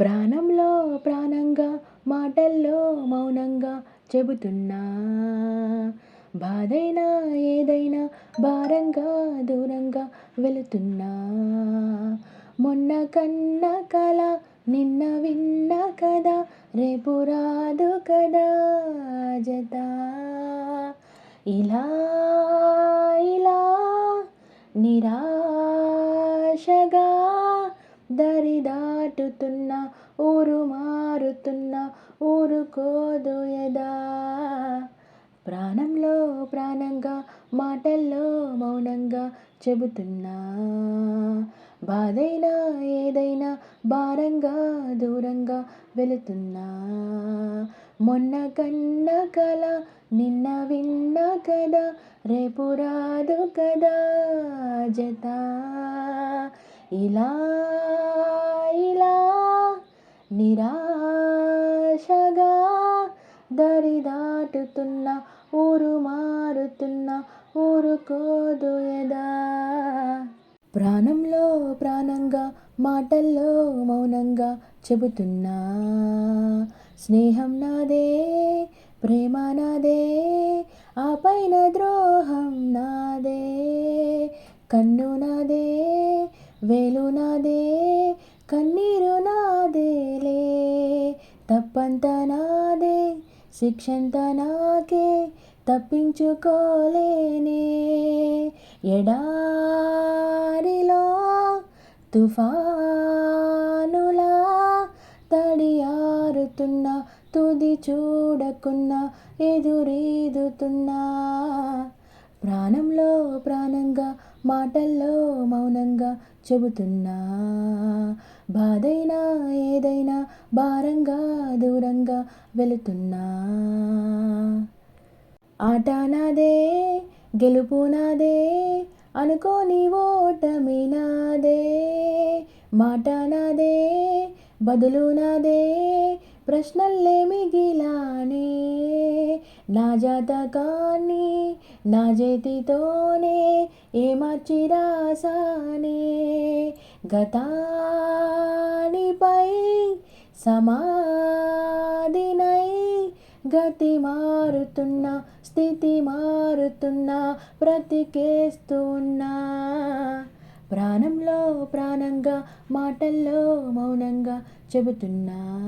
ప్రాణంలో ప్రాణంగా మాటల్లో మౌనంగా చెబుతున్నా. బాధైనా ఏదైనా భారంగా దూరంగా వెళుతున్నా. మొన్న కన్న కల నిన్న విన్న కదా రేపు రాదు కదా జత. ఇలా ఇలా నిరాశగా దరి దాటుతున్న ఊరు మారుతున్న ఊరుకోదు ఎదా. ప్రాణంలో ప్రాణంగా మాటల్లో మౌనంగా చెబుతున్నా. బాధైనా ఏదైనా భారంగా దూరంగా వెళుతున్నా. మొన్న కన్న కల నిన్న విన్న కదా రేపు రాదు కదా జత. ఇలా ఇలా నిరాశగా దరి దాటుతున్న ఊరు మారుతున్న ఊరుకోదు ఎదా. ప్రాణంలో ప్రాణంగా మాటల్లో మౌనంగా చెబుతున్నా స్నేహం నాదే ప్రేమ నాదే ఆ పైన ద్రోహం నాదే కన్ను నాదే వేలు నాదే కన్నీరు నా తప్పంత నాదే శిక్షంత నాకే తప్పించుకోలేనే. ఎడారిలో తుఫానులా తడియారుతున్నా తుది చూడకున్నా ఎదురీదుతున్నా. ప్రాణంలో ప్రాణంగా మాటల్లో మౌనంగా చెబుతున్నా. బాధైనా ఏదైనా భారంగా దూరంగా వెళుతున్నా. ఆట నాదే గెలుపు నాదే అనుకోని ఓటమి నాదే. మాట నాదే బదులు నాదే ప్రశ్నల్లే మిగిలానే. నా జాతకాన్ని నా చేతితోనే ఏమార్చి రాసానే? గతానిపై సమాధినై గతి మారుతున్నా స్థితి మారుతున్నా బ్రతికేస్తున్నా. ప్రాణంలో ప్రాణంగా మాటల్లో మౌనంగా చెబుతున్నా.